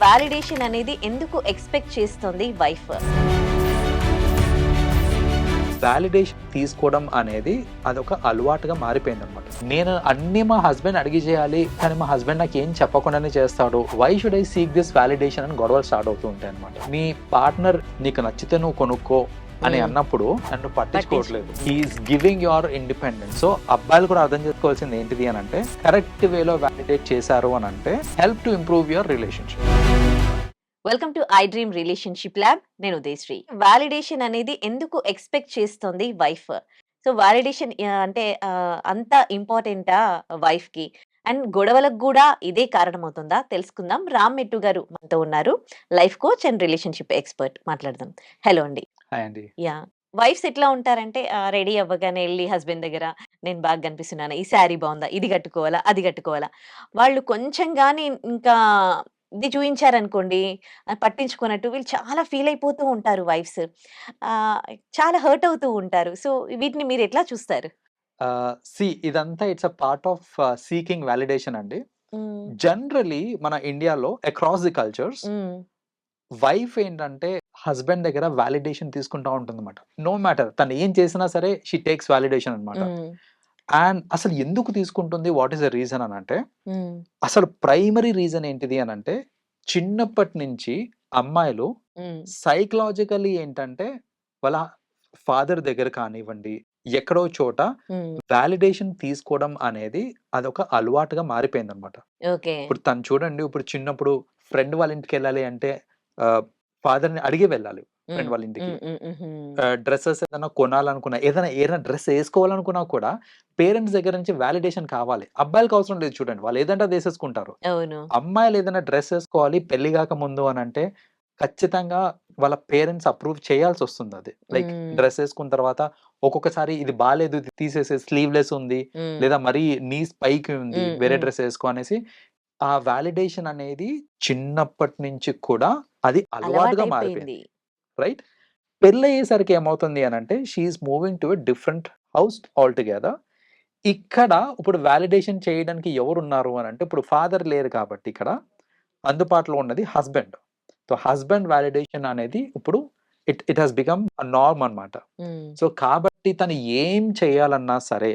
Validation అనేది ఎందుకు expect చేస్తుంది వైఫ్ వాలిడేషన్ తీసుకోవడం అనేది అదొక అలవాటుగా మారిపోయింది అనమాట నేను అన్ని మా హస్బెండ్ అడిగి చేయాలి కానీ మా హస్బెండ్ నాకు ఏం చెప్పకుండానే చేస్తాడు. Why should I seek this validation అని గొడవలు స్టార్ట్ అవుతూ ఉంటాయి అనమాట మీ పార్ట్నర్ నీకు నచ్చితే నువ్వు కొనుక్కో అని. అన్నప్పుడు నన్ను పట్టించుకోవట్లేదు. He's giving your independence so అబ్బాయిలు కూడా అర్థం చేసుకోవాల్సింది ఏంటిది అని అంటే కరెక్ట్ వేలో వ్యాలిడేట్ చేశారు అని అంటే help to improve your relationship welcome to iDream relationship lab నేను ఉదయశ్రీ. వాలిడేషన్ అనేది ఎందుకు ఎక్స్పెక్ట్ చేస్తుంది వైఫ్ సో వాలిడేషన్ అంటే అంత ఇంపార్టెంటా వైఫ్కి? అండ్ గొడవలకు కూడా ఇదే కారణమవుతుందా? తెలుసుకుందాం. రామ్ మెట్టు గారు మనతో ఉన్నారు. Life coach and relationship expert మాట్లాడదాం. హలో అండి. హాయ్ అండి. యా వైఫ్స్ ఎట్లా ఉంటారంటే రెడీ అవ్వగానే వెళ్ళి హస్బెండ్ దగ్గర నేను బాగా కనిపిస్తున్నాను. ఈ శారీ బాగుందా? ఇది కట్టుకోవాలా? అది కట్టుకోవాలా? వాళ్ళు కొంచెం కానీ ఇంకా ఇది చూపించారనుకోండి పట్టించుకున్నట్టు వీళ్ళు చాలా ఫీల్ అయిపోతూ ఉంటారు వైఫ్స్. చాలా హర్ట్ అవుతూ ఉంటారు. సో వీటిని మీరు ఎట్లా చూస్తారు? సి ఇదంతా it's a part of seeking validation అండి. జనరలీ మన ఇండియాలో అక్రాస్ ది కల్చర్స్ వైఫ్ ఏంటంటే హస్బెండ్ దగ్గర వాలిడేషన్ తీసుకుంటా ఉంటుంది అనమాట నో మ్యాటర్ తను ఏం చేసినా సరే షీ టేక్స్ వాలిడేషన్ అనమాట అండ్ అసలు ఎందుకు తీసుకుంటుంది? వాట్ ఈస్ ద రీజన్ అని అంటే అసలు ప్రైమరీ రీజన్ ఏంటిది అని అంటే చిన్నప్పటి నుంచి అమ్మాయిలు సైకలాజికల్లీ ఏంటంటే వాళ్ళ ఫాదర్ దగ్గర కానివ్వండి ఎక్కడో చోట వాలిడేషన్ తీసుకోవడం అనేది అదొక అలవాటుగా మారిపోయింది అనమాట ఇప్పుడు తను చూడండి ఇప్పుడు చిన్నప్పుడు ఫ్రెండ్ వాళ్ళ ఇంటికి వెళ్ళాలి అంటే ఫాదర్ని అడిగి వెళ్ళాలి ఫ్రెండ్ వాళ్ళ ఇంటికి. డ్రెస్సెస్ ఏదైనా కొనాలనుకున్నా ఏదైనా ఏదైనా డ్రెస్ వేసుకోవాలనుకున్నా కూడా పేరెంట్స్ దగ్గర నుంచి వాలిడేషన్ కావాలి. అబ్బాయిలకు అవసరం లేదు చూడండి వాళ్ళు ఏదంటే అది వేసేసుకుంటారు. అమ్మాయిలు ఏదైనా డ్రెస్ వేసుకోవాలి పెళ్ళి కాక ముందు అని అంటే ఖచ్చితంగా వాళ్ళ పేరెంట్స్ అప్రూవ్ చేయాల్సి వస్తుంది అది. లైక్. డ్రెస్ వేసుకున్న తర్వాత ఒక్కొక్కసారి ఇది బాగాలేదు ఇది తీసేసే స్లీవ్లెస్ ఉంది. లేదా మరీ నీస్ పైకి ఉంది వేరే. డ్రెస్ వేసుకో అనేసి ఆ వాలిడేషన్ అనేది చిన్నప్పటి నుంచి కూడా అది అలవాటుగా మారిపోయింది. రైట్? పెళ్ళి అయ్యేసరికి ఏమవుతుంది అని అంటే she's moving to a different house all together ఇక్కడ ఇప్పుడు వాలిడేషన్ చేయడానికి ఎవరు ఉన్నారు అని అంటే ఇప్పుడు ఫాదర్ లేరు కాబట్టి ఇక్కడ అందుబాటులో ఉన్నది హస్బెండ్. సో హస్బెండ్ వాలిడేషన్ అనేది ఇప్పుడు it it has become norm అన్నమాట. మ్మ్. సో కాబట్టి తను ఏం చేయాలన్నా సరే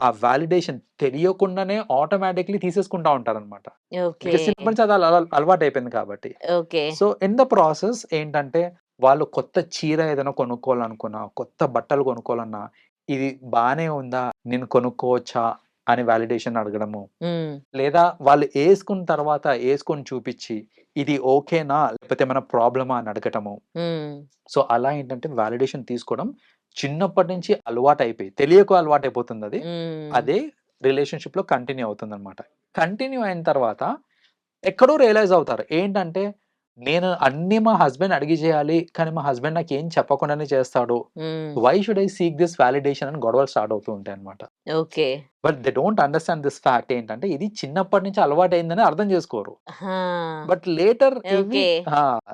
ఆ వాలిడేషన్ తెలియకుండానే ఆటోమేటిక్లీ తీసేసుకుంటా ఇంకా చిన్నప్పటి నుంచి అది అల- అలవాటు అయిపోయింది కాబట్టి సో ఇన్ ద ప్రాసెస్ ఏంటంటే వాళ్ళు కొత్త చీర ఏదైనా కొనుక్కోవాలనుకున్నా కొత్త బట్టలు కొనుక్కోవాలన్నా ఇది బానే ఉందా? నేను కొనుక్కోవచ్చా? అని వాలిడేషన్ అడగడము. లేదా వాళ్ళు వేసుకున్న తర్వాత వేసుకొని చూపించి ఇది ఓకేనా? లేకపోతే ఏమైనా ప్రాబ్లమా? అని అడగటము. సో అలా ఏంటంటే వాలిడేషన్ తీసుకోవడం చిన్నప్పటి నుంచి అలవాటు అయిపోయి తెలియక అలవాటు అయిపోతుంది అది. అదే రిలేషన్షిప్లో కంటిన్యూ అవుతుంది అనమాట కంటిన్యూ అయిన తర్వాత ఎక్కడో రియలైజ్ అవుతారు. ఏంటంటే నేను అన్ని మా హస్బెండ్ అడిగి చేయాలి కానీ మా హస్బెండ్ నాకు ఏం చెప్పకుండానే చేస్తాడు. Why should I seek this validation అని గొడవలు స్టార్ట్ అవుతూ ఉంటాయి అనమాట okay. But they don't understand this fact ఏంటంటే ఇది చిన్నప్పటి నుంచి అలవాటు అయిందని అర్థం చేసుకోరు. But later.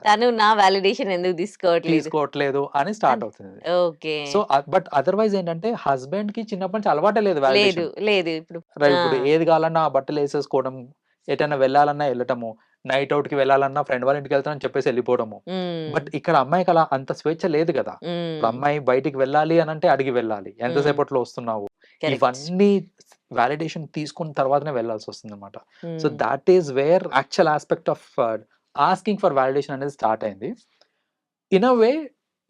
తను నా వాలిడేషన్ ఎందుకు తీసుకోవట్లేదు? తీసుకోవట్లేదు అని స్టార్ట్ అవుతుంది. ఓకే. సో బట్ అదర్వైజ్ ఏంటంటే హస్బెండ్కి చిన్నప్పటి నుంచి అలవాటే లేదు లేదు ఇప్పుడు. ఇప్పుడు. ఏది కావాలన్నా ఆ బట్టలు వేసేసుకోవడం ఎటైనా వెళ్ళాలన్నా వెళ్ళటము. నైట్ అవుట్కి వెళ్ళాలన్నా ఫ్రెండ్ వాళ్ళ ఇంటికి వెళ్తానని చెప్పేసి వెళ్ళిపోవడము. బట్ ఇక్కడ అమ్మాయికి అలా అంత స్వేచ్ఛ లేదు కదా. అమ్మాయి బయటికి వెళ్ళాలి అని అంటే అడిగి వెళ్ళాలి. ఎంతసేపట్లో వస్తున్నావు. ఇవన్నీ వాలిడేషన్ తీసుకున్న తర్వాతనే వెళ్ళాల్సి వస్తుంది అనమాట so. That is where actual aspect of asking for validation అనేది స్టార్ట్ అయింది. In a way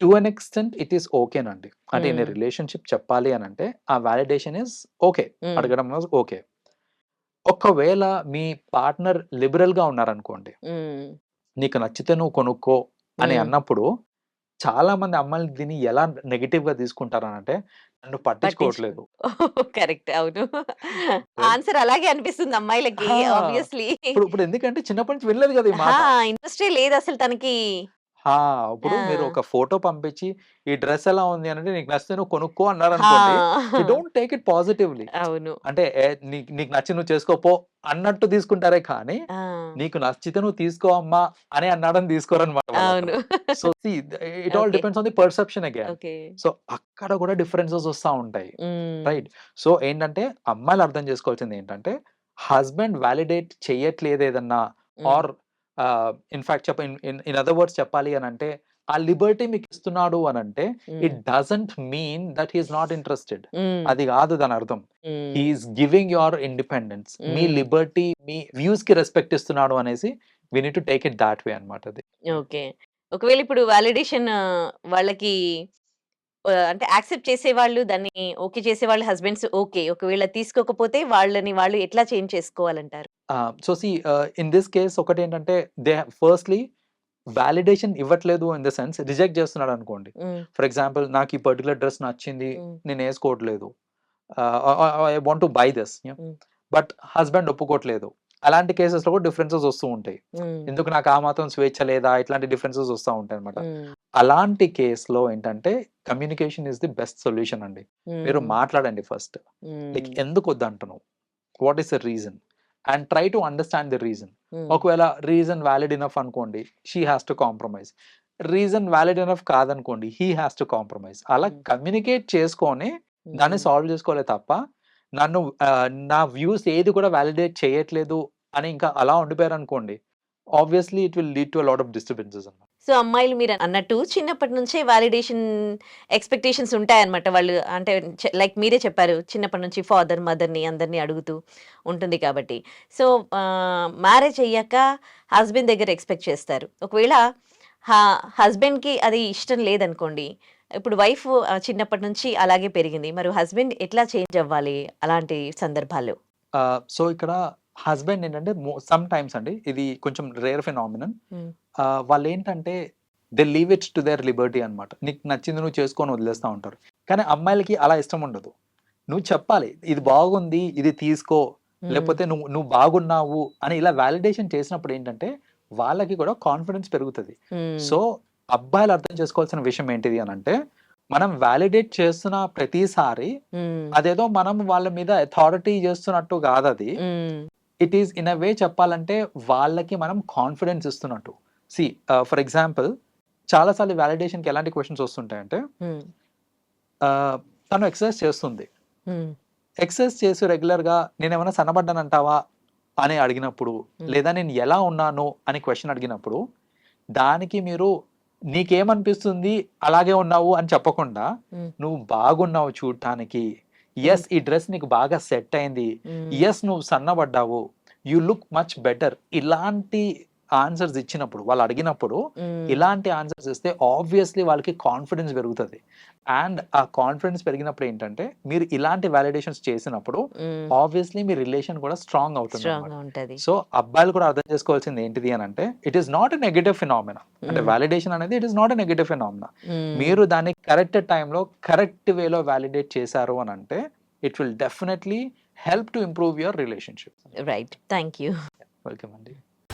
to an extent it is ఓకేనండి అంటే ఇన్. రిలేషన్షిప్ చెప్పాలి అని అంటే ఆ వాలిడేషన్ ఇస్ ఓకే. అడగడం ఓకే ఒకవేళ మీ పార్ట్నర్ లిబరల్గా ఉన్నారనుకోండి. నీకు నచ్చితే నువ్వు కొనుక్కో అని. అన్నప్పుడు చాలా మంది అమ్మాయిలు దీన్ని ఎలా నెగిటివ్గా తీసుకుంటారు అని అంటే నన్ను పట్టించుకోవట్లేదు. కరెక్ట్. అవును. ఆన్సర్ అలాగే అనిపిస్తుంది అమ్మాయిలకి. ఆబ్వియస్లీ. ఇప్పుడు ఇప్పుడు ఎందుకంటే చిన్నప్పటి నుంచి వినలేదు కదా ఇంట్రెస్టే లేదు అసలు తనకి. ఇప్పుడు మీరు. ఒక ఫోటో పంపించి ఈ డ్రెస్ ఎలా ఉంది? అంటే నీకు నచ్చితే నువ్వు కొనుక్కో అన్నారు అనుకోండి. Don't take it positively. అవును. అంటే నీకు నచ్చి నువ్వు చేసుకోపో అన్నట్టు తీసుకుంటారే కానీ నీకు నచ్చితే నువ్వు తీసుకో అమ్మా అని అన్నాడని తీసుకోరనమాట so it all. Depends on the perception again. Okay. So అక్కడ కూడా డిఫరెన్సెస్ వస్తూ ఉంటాయి. రైట్. సో ఏంటంటే అమ్మాయిలు అర్థం చేసుకోవాల్సింది ఏంటంటే హస్బెండ్ వ్యాలిడేట్ చేయట్లేదు ఏదన్నా. ఆర్ ఇన్ఫాక్ట్ చెప్ప ఇన్ ఇన్ అదర్ వర్డ్స్ చెప్పాలి అని అంటే ఆ లిబర్టీ మీకు ఇస్తున్నాడు అని అంటే it. Doesn't mean that he's not interested. అది కాదు దాని అర్థం. హీఈస్ గివింగ్ యువర్ ఇండిపెండెన్స్ మీ. లిబర్టీ మీ వ్యూస్కి రెస్పెక్ట్ ఇస్తున్నాడు అనేసి we need to take it that way అన్నమాట అది ఓకే. ఒకవేళ ఇప్పుడు వాలిడేషన్ వాళ్ళకి అంటే యాక్సెప్ట్ చేసేవాళ్ళు దాన్ని ఓకే చేసేవాళ్ళు హస్బెండ్స్ ఓకే. ఒకవేళ తీసుకోకపోతే వాళ్ళని వాళ్ళు ఎట్లా change చేసుకోవాలంటారు? So see in this case ఒకటి ఏంటంటే దే ఫస్ట్లీ వాలిడేషన్ ఇవ్వట్లేదు ఇన్ ద సెన్స్ రిజెక్ట్ చేస్తున్నాడు అనుకోండి. ఫర్ ఎగ్జాంపుల్ నాకు ఈ పర్టికులర్ డ్రెస్ నచ్చింది. నేను వేసుకోవట్లేదు I want to buy this. But husband ఒప్పుకోవట్లేదు అలాంటి కేసెస్లో కూడా డిఫరెన్సెస్ వస్తూ ఉంటాయి. ఎందుకు నాకు ఆ మాత్రం స్వేచ్ఛ లేదా ఇట్లాంటి డిఫరెన్సెస్ వస్తూ ఉంటాయి అనమాట. అలాంటి కేసులో ఏంటంటే communication is the best solution అండి మీరు. మాట్లాడండి ఫస్ట్ లైక్. ఎందుకు వద్దంటున్నావు what is the reason and try to understand the reason. ఒకవేళ రీజన్ వ్యాలిడ్ ఇనఫ్ అనుకోండి she has to compromise reason valid enough కాదనుకోండి he has to compromise అలా. Communicate చేసుకొని దాన్ని. Solve చేసుకోలే తప్ప నన్ను నా వ్యూస్ ఏది కూడా వాలిడేట్ చేయట్లేదు అని ఇంకా అలా ఉండిపోయారు అనుకోండి obviously it will lead to lot of disturbances అన్నమాట సో, అమ్మాయిలు మీరు అన్నట్టు చిన్నప్పటి నుంచే వాలిడేషన్ ఎక్స్‌పెక్టేషన్స్ ఉంటాయన్నమాట. వాళ్ళు అంటే లైక్ మీరే చెప్పారు. చిన్నప్పటి నుంచి ఫాదర్, మదర్‌ని అందరిని అడుగుతూ ఉంటుంది కాబట్టి. సో, మ్యారేజ్ అయ్యాక హస్బెండ్ దగ్గర ఎక్స్‌పెక్ట్ చేస్తారు. ఒకవేళ హస్బెండ్‌కి అది ఇష్టం లేదనుకోండి. ఇప్పుడు వైఫ్ చిన్నప్పటి నుంచి అలాగే పెరిగింది. మరి హస్బెండ్ ఎట్లా చేంజ్ అవ్వాలి అలాంటి సందర్భాల్లో? సో, ఇక్కడ హస్బెండ్ ఏంటంటే సమ్ టైమ్స్ అండి ఇది కొంచెం రేర్ ఫినామినన్. ఆహ్, వాళ్ళేంటంటే they leave it to their liberty అన్నమాట. నీకు నచ్చింది నువ్వు చేసుకొని వదిలేస్తా ఉంటారు. కానీ అమ్మాయిలకి అలా ఇష్టం ఉండదు. నువ్వు చెప్పాలి. ఇది బాగుంది. ఇది తీసుకో. హ్మ్. లేకపోతే నువ్వు నువ్వు బాగున్నావు అని ఇలా వాలిడేషన్ చేసినప్పుడు ఏంటంటే వాళ్ళకి కూడా కాన్ఫిడెన్స్ పెరుగుతది. హ్మ్. సో, అబ్బాయిలు అర్థం చేసుకోవాల్సిన విషయం ఏంటిది అనంటే మనం వాలిడేట్ చేస్తున్న ప్రతిసారి హ్మ్. అదేదో మనం వాళ్ళ మీద అథారిటీ చేస్తున్నట్టు కాదది. హ్మ్. It is in a way చెప్పాలంటే వాళ్ళకి మనం కాన్ఫిడెన్స్ ఇస్తున్నట్టు. సీ ఫర్ ఎగ్జాంపుల్ చాలా సార్లు వాలిడేషన్‌కి ఎలాంటి క్వెషన్స్ వస్తుంటాయంటే హ్మ్. ఆహ్, తను ఎక్సర్సైజ్ చేస్తుంది. ఎక్సర్సైజ్ చేసి రెగ్యులర్‌గా నేనేమన్నా సన్నబడ్డానంటావా? అని అడిగినప్పుడు, హ్మ్. లేదా నేను ఎలా ఉన్నాను అని క్వెషన్ అడిగినప్పుడు, దానికి మీరు నీకేమనిపిస్తుంది అలాగే ఉన్నావు అని చెప్పకుండా. నువ్వు బాగున్నావు చూడటానికి. హ్మ్. యెస్ ఈ డ్రెస్ నీకు బాగా సెట్ అయింది. హ్మ్. యెస్ నువ్వు సన్నబడ్డావు. You look much better. ఇలాంటి ఆన్సర్స్ ఇచ్చినప్పుడు వాళ్ళు అడిగినప్పుడు. ఇలాంటి ఆన్సర్స్ ఇస్తే ఆబ్వియస్‌లీ వాళ్ళకి కాన్ఫిడెన్స్ పెరుగుతది. అండ్ ఆ కాన్ఫిడెన్స్ పెరిగినప్పుడు ఏంటంటే మీరు ఇలాంటి వాలిడేషన్స్ చేసినప్పుడు. ఆబ్వియస్‌లీ మీ రిలేషన్ కూడా స్ట్రాంగ్ ఉంటది. సో, అబ్బాయిలు కూడా అర్థం చేసుకోవాల్సింది ఏంటిది అనంటే it is not a negative phenomena. అంటే హ్మ్. వాలిడేషన్ అనేది it is not a negative phenomena. మీరు దాన్ని కరెక్ట్ టైమ్‌లో కరెక్ట్ వేలో వాలిడేట్ చేశారు అనంటే it will definitely help to improve your relationship. Right. Thank you. Welcome అండి.